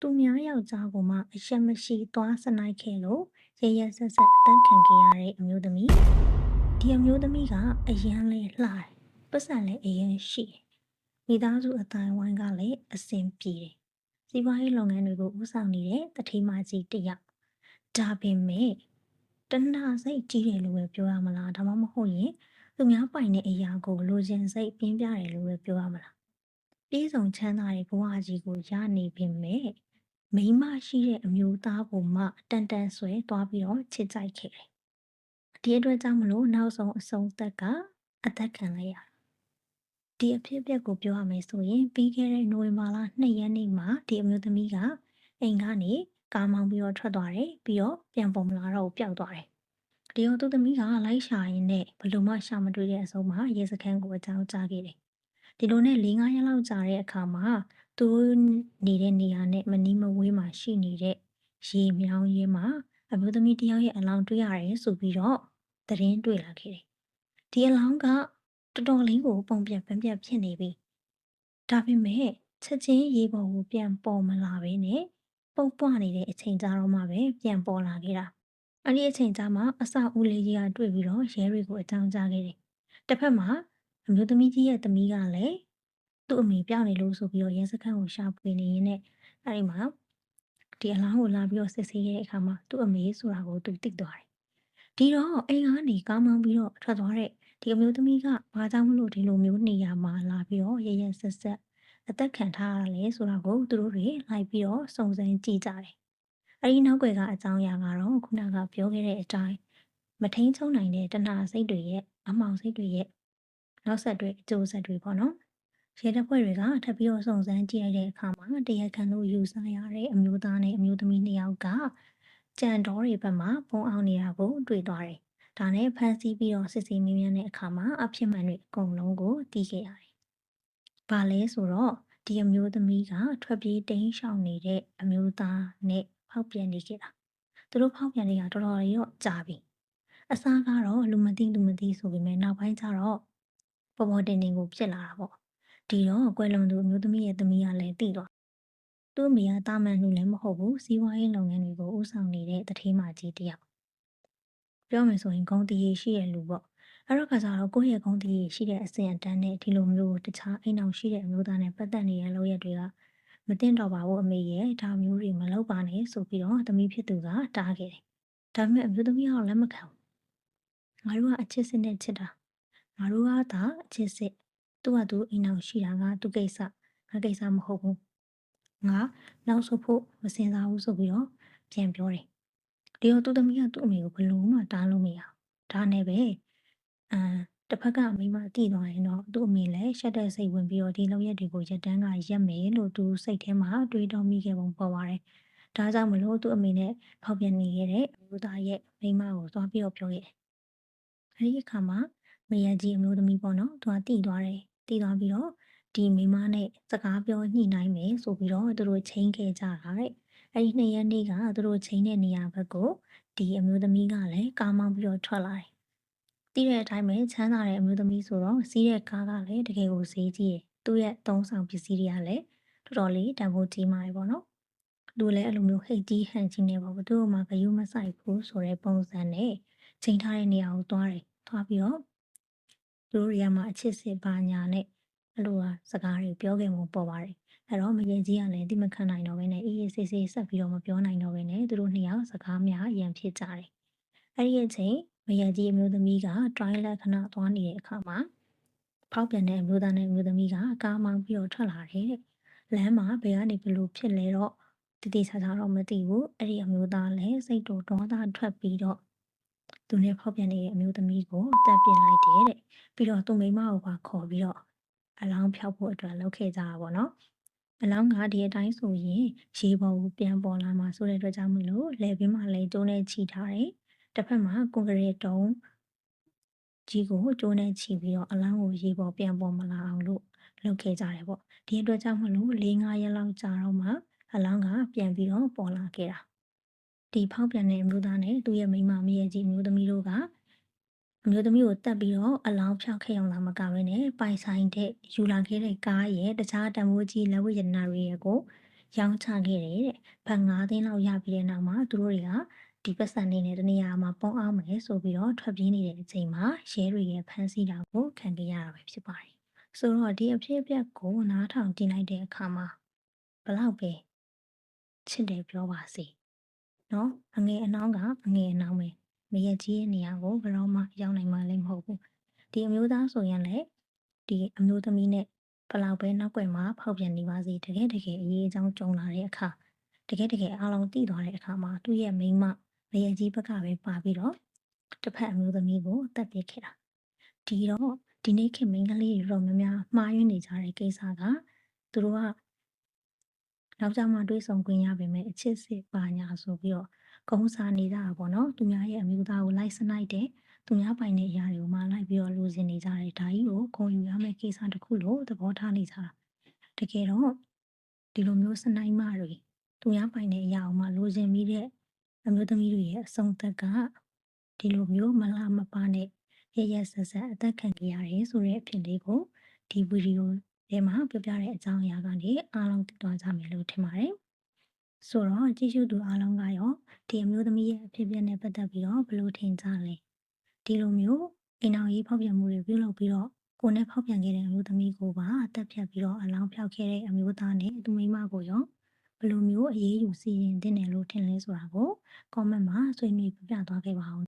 သူများယောက်ျားကိုမှအရှက်မရှိသွားစနိုက်ခဲ့လို့ရရက်ဆက်ဆက်အသက်ခံခဲ့ရတဲ့အမျိုးသမီးဒီအမျိုးသမီးကအရန်လေးလှတယ်ပတ်စံလည်းအရင်ရှိတယ်မိသားစုအတိုင်းဝိုင်းကလည်းအဆင်ပြေတယ်စီးပွားရေးလုပ်ငန်းတွေကိုဦးဆောင်နေတဲ့တတိမာကြီးတစ်ယောက်ဒါပေမဲ့တဏှာစိတ်ကြီးတယ်လို့ပဲပြောရမလားဒါမှမဟုတ်ရင်သူများပိုင်တဲ့အရာကိုလိုချင်စိတ်ပြင်းပြတယ်လို့ပဲပြောရမလားပြေးဆုံးချမ်းသာတဲ့ဘဝကြီးကိုရနေပေမဲ့ မိန်းမရှိတဲ့အမျိုးသားကိုမှတန်တန်ဆွဲသွားပြီးတော့ချစ်ကြိုက်ခဲ့တယ်ဒီအတွက်ကြောင့်မလို့နောက်ဆုံးအဆုံးသက်ကအသက်ခံလိုက်ရတယ်ဒီအဖြစ်အပျက်ကိုပြောရမယ်ဆိုရင်ပြီးခဲ့တဲ့နိုဝင်ဘာလ2ရက်နေ့မှာဒီအမျိုးသမီးကအိမ်ကနေကားမောင်းပြီးတော့ထွက်သွားတယ်ပြီးတော့ပြန်ပေါ်မလာတော့ဘူးပျောက်သွားတယ်ဒီတော့သူသမီးကလိုက်ရှာရင်းနဲ့ဘယ်လို့မှရှာမတွေ့တဲ့အဆုံးမှာရေစခန်းကိုအကြောင်းကြားခဲ့တယ် ဒီလိုနဲ့၄-၅ရက်လောက်ကြာတဲ့အခါမှာသူနေတဲ့နေရာနဲ့မနီးမဝေးမှာရှိနေတဲ့ရေမြောင်းရင်းမှာအမျိုးသမီးတယောက်ရဲ့အလောင်းတွေ့ရတယ်ဆိုပြီးတော့သတင်းတွေ့လာခဲ့တယ်ဒီအလောင်းကတော်တော်လေးကိုပုံပြက်ပန်းပြက်ဖြစ်နေပြီဒါပေမဲ့ချက်ချင်းရေပေါ်ကိုပြန်ပေါ်မလာဘဲနဲ့ပုတ်ပွားနေတဲ့အချိန်ကြာတော့မှပဲပြန်ပေါ်လာခဲ့တာအဲ့ဒီအချိန်ကြာမှအစအဦးလေးကြီးကတွေ့ပြီးတော့ရဲတွေကိုအကြောင်းကြားခဲ့တယ်တစ်ဖက်မှာ အမျိုးသမီးကြီးရဲ့သမီးကလည်းသူ့အမေပြောင်းနေလို့ဆိုပြီးတော့ရဲစခန်းကိုရှာဖွေနေရင်းနဲ့အဲ့ဒီမှာဒီအလောင်းကိုလာပြီးတော့စစ်ဆေးတဲ့အခါမှာသူ့အမေဆိုတာကိုသူသိသွားတယ်ဒီတော့အိမ်ကနေကားမောင်းပြီးတော့ထွက်သွားတဲ့ဒီအမျိုးသမီးကဘာကြောင့်မလို့ဒီလိုမျိုးနေရာမှာလာပြီးတော့ရရဆက်ဆက်အသက်ခံထားရလဲဆိုတာကိုသူတို့တွေလိုက်ပြီးတော့စုံစမ်းကြည့်ကြတယ်။အဲဒီနောက်ွယ်ကအကြောင်းအရာကတော့ခုနကပြောခဲ့တဲ့အတိုင်းမထိန်ချုံနိုင်တဲ့တဏှာစိတ်တွေရဲ့အမှောင်စိတ်တွေရဲ့ နောက်ဆက်တွဲအကျိုးဆက်တွေပေါ့နော်။ရဲတပ်ဖွဲ့တွေကထပ်ပြီးတော့စုံစမ်းကြည့်လိုက်တဲ့အခါမှာတရားခံလို့ယူဆရတဲ့အမျိုးသားနဲ့အမျိုးသမီးနှစ်ယောက်ကကြံတော်တွေဘက်မှာပုံအောင်နေတာကိုတွေ့သွားတယ်။ဒါနဲ့ဖမ်းဆီးပြီးတော့စစ်ဆေးမေးမြန်းတဲ့အခါမှာအဖြစ်မှန်တွေအကုန်လုံးကိုသိခဲ့ရတယ်။ဘာလဲဆိုတော့ဒီအမျိုးသမီးကထွက်ပြေးတိမ်းရှောင်နေတဲ့အမျိုးသားနဲ့ဖောက်ပြန်နေခဲ့တာ။သူတို့ဖောက်ပြန်နေတာတော်တော်လေးတော့ကြာပြီ။အစားကတော့လူမသိလူမသိဆိုပေမဲ့နောက်ပိုင်းကျတော့ ပေါ်ပေါ်တင်တင်ကိုဖြစ်လာတာပေါ့။ဒီတော့ကွယ်လွန်သူအမျိုးသမီးရဲ့သမီးကလည်းသိတော့သူ့အမေကတာမန်လူလည်းမဟုတ်ဘူးစီးပွားရေးလုပ်ငန်းတွေကိုဦးဆောင်နေတဲ့တထေးမကြီးတယောက်ပြောမယ်ဆိုရင်ဂုံတီးရှိတဲ့လူပေါ့အဲ့တော့ခါကျတော့ကိုယ့်ရဲ့ဂုံတီးရှိတဲ့အစဉ်အတန်းနဲ့ဒီလိုမျိုးတခြားအိမ်အောင်ရှိတဲ့အမျိုးသားနဲ့ပတ်သက်နေတဲ့လုပ်ရက်တွေကမတင်တော့ပါဘူးအမေရဲ့ဒါမျိုးတွေမလုပ်ပါနဲ့ဆိုပြီးတော့သမီးဖြစ်သူကတားခဲ့တယ်ဒါပေမဲ့အမျိုးသမီးကလက်မခံဘူးငါတို့ကအချစ်စစ်နဲ့ချစ်တာ ငါတို့ကသာအချစ်စစ်သူ့ကသူအိမ်အောင်ရှိတာကသူ့ကိစ္စငါကိစ္စမဟုတ်ဘူးငါနောက်ဆုတ်ဖို့မစင်စားဘူးဆိုပြီးတော့ပြန်ပြောတယ်။ဒီတော့သူ့သမီးကသူ့အမေကိုဘယ်လို့မှတားလို့မရဘူး။ဒါနဲ့ပဲအမ်တစ်ဖက်ကအမိမတိသွားရင်တော့သူ့အမေလည်းရှက်တဲ့စိတ်ဝင်ပြီးတော့ဒီလောက်ရက်တွေကိုရက်တန်းကရက်မယ်လို့သူစိတ်ထဲမှာတွေးတောမိခဲ့ပုံပေါ်ပါတယ်။ဒါကြောင့်မလို့သူ့အမေနဲ့ဖောက်ပြန်နေခဲ့တဲ့အမျိုးသားရဲ့မိမကိုသွားပြီးတော့ပြောခဲ့တယ်။အဲဒီအခါမှာ မယကြီးအမျိုးသမီးပေါ့နော်။သူကတိသွားတယ်။တိသွားပြီးတော့ဒီမိန်းမနဲ့စကားပြောညှိနှိုင်းမယ်ဆိုပြီးတော့သူတို့ချိန်းခဲ့ကြတာတဲ့အဲ့ဒီနှစ်ရက်နေ့ကသူတို့ချိန်းတဲ့နေရာဘက်ကိုဒီအမျိုးသမီးကလည်းကားမောင်းပြီးတော့ထွက်လာတယ်တီးတဲ့အတိုင်းပဲချမ်းသာတဲ့အမျိုးသမီးဆိုတော့စီးတဲ့ကားကလည်းတကယ်ကိုဈေးကြီးတယ်သူ့ရဲ့သုံးဆောင်ပစ္စည်းတွေကလည်းတော်တော်လေးတန်ဖိုးကြီးမားတယ်ပေါ့နော်သူလည်းအဲ့လိုမျိုးဟိတ်ကြီးဟန်ကြီးနေပါဘူးသူ့မှာဂယုမဆိုင်ဘူးဆိုတဲ့ပုံစံနဲ့ချိန်ထားတဲ့နေရာကိုသွားတယ်သွားပြီးတော့ သူတို့တွေကမှအချစ်စစ်ပါညာနဲ့အဲ့လိုဟာစကားတွေပြောခဲ့မှုပေါ်ပါတယ်အဲ့တော့မရင်ကြီးကလည်းတိမခံနိုင်တော့ဘဲနဲ့အေးအေးဆေးဆေးဆက်ပြီးတော့မပြောနိုင်တော့ဘဲနဲ့သူတို့နှစ်ယောက်စကားများအရင်ဖြစ်ကြတယ်အဲ့ဒီအချိန်မရကြီးအမျိုးသမီးက try လက်ခဏသွားနေတဲ့အခါမှာဖောက်ပြန်တဲ့အမျိုးသားနဲ့အမျိုးသမီးကကားမောင်းပြီးတော့ထွက်လာတယ်တဲ့လမ်းမှာဘယ်ကနေဘလို့ဖြစ်လဲတော့တတိချာချာတော့မသိဘူးအဲ့ဒီအမျိုးသားလည်းစိတ်တော်ဒေါသထွက်ပြီးတော့ သူနဲ့ဖောက်ပြန်နေတဲ့အမျိုးသမီးကိုတက်ပြစ်လိုက်တယ်တဲ့ပြီးတော့သူမိမကိုပါခေါ်ပြီးတော့အလောင်းဖျောက်ဖို့အတွက်လုပ်ခဲ့ကြတာပေါ့နော်အလောင်းကဒီအတိုင်းဆိုရင်ရေပေါ်ကိုပြန်ပေါ်လာမှာဆိုတဲ့အတွက်ကြောင့်မလို့လယ်ပင်မှာလည်းကျိုးနဲ့ချီထားတယ်တစ်ဖက်မှာကွန်ကရစ်တုံးကြီးကိုကျိုးနဲ့ချီပြီးတော့အလောင်းကိုရေပေါ်ပြန်ပေါ်မလာအောင်လို့လုပ်ခဲ့ကြတယ်ပေါ့ဒီအတွက်ကြောင့်မလို့၄၅ရက်လောက်ကြာတော့မှအလောင်းကပြန်ပြီးတော့ပေါ်လာခဲ့တာ ဒီဖောက်ပြန်တဲ့အမျိုးသားနဲ့သူ့ရဲ့မိန်းမမရဲ့ကြီးမျိုးသမီးတို့ကအမျိုးသမီးကိုတတ်ပြီးတော့အလောင်းဖြောက်ခဲ့အောင်လာမကဘဲနဲ့ပိုင်ဆိုင်တဲ့ယူလာခဲ့တဲ့ကားရဲ့တခြားတန်ဖိုးကြီးလက်ဝတ်ရတနာတွေရဲ့ကိုရောင်းချခဲ့တယ်တဲ့ဘတ်9သိန်းလောက်ရပြီးတဲ့နောက်မှာသူတို့တွေကဒီပတ်စံနေနဲ့တနေရာမှာပုံအောင်မယ်ဆိုပြီးတော့ထွက်ပြေးနေတဲ့အချိန်မှာရဲတွေရဲ့ဖမ်းဆီးတာကိုခံခဲ့ရတာပဲဖြစ်ပါတယ်ဆိုတော့ဒီအဖြစ်အပျက်ကိုနားထောင်ကြည့်လိုက်တဲ့အခါမှာဘလောက်ပဲချစ်တယ်ပြောပါစေ နော်အငယ်အနှောင်းကအငယ်အနှောင်းပဲမရကြီးရဲ့နေရာကိုဘယ်တော့မှရောက်နိုင်မှာလည်းမဟုတ်ဘူးဒီအမျိုးသားဆိုရင်လည်းဒီအမျိုးသမီးနဲ့ဘလောက်ပဲနောက်ွယ်မှာဖောက်ပြန်နေပါစေတကယ်တကယ်အရေးအကြောင်းကြုံလာတဲ့အခါတကယ်တကယ်အားလုံးသိသွားတဲ့အခါမှာသူ့ရဲ့မိန်းမမရကြီးဘက်ကပဲပါပြီးတော့တစ်ဖက်အမျိုးသမီးကိုတတ်ပြစ်ခဲ့တာဒီတော့ဒီနေ့ခင်မိန်းကလေးတွေတော့များများမှားယွင်းနေကြတဲ့ကိစ္စကသူတို့က နောက်ကြမှာတွေးဆောင်ခွင့်ရပေမဲ့အချစ်စစ်ပါညာဆိုပြီးတော့ကုန်းစားနေကြတာပေါ့နော်သူများရဲ့အမျိုးသားကိုလိုက်စနိုက်တယ်သူများပိုင်တဲ့အရာတွေကိုမှလိုက်ပြီးတော့လူစင်နေကြတယ်ဒါကြီးကိုဂုံယူရမယ့်ကိစ္စတစ်ခုလို့သဘောထားနေကြတာတကယ်တော့ဒီလိုမျိုးစနိုက်မတွေသူများပိုင်တဲ့အရာကိုမှလူစင်ပြီးတဲ့အမျိုးသမီးတွေရဲ့အဆုံးသက်ကဒီလိုမျိုးမလားမပါနဲ့ရရဆက်ဆက်အသက်ခံကြရတယ်ဆိုတဲ့အဖြစ်လေးကိုဒီဗီဒီယို ထဲမှာပြောပြတဲ့အကြောင်းအရာကနေအားလုံးသိသွားကြမယ်လို့ထင်ပါတယ်ဆိုတော့ကြည့်ရှုသူအားလုံးကရောဒီအမျိုးသမီးရဲ့အဖြစ်အပျက်နဲ့ပတ်သက်ပြီးတော့ဘယ်လိုထင်ကြလဲဒီလိုမျိုးအိမ်အောင်ရေးဖောက်ပြန်မှုတွေပြုလုပ်ပြီးတော့ကိုယ်နဲ့ဖောက်ပြန်ခဲ့တဲ့အမျိုးသမီးကိုပါအသက်ဖြတ်ပြီးတော့အလောင်းဖြောက်ခဲ့တဲ့အမျိုးသားနဲ့သူမိန်းမကိုရောဘယ်လိုမျိုးအရေးယူစီရင်သင့်တယ်လို့ထင်လဲဆိုတာကို comment မှာဆွေးနွေးပြပြသွားခဲ့ပါဦး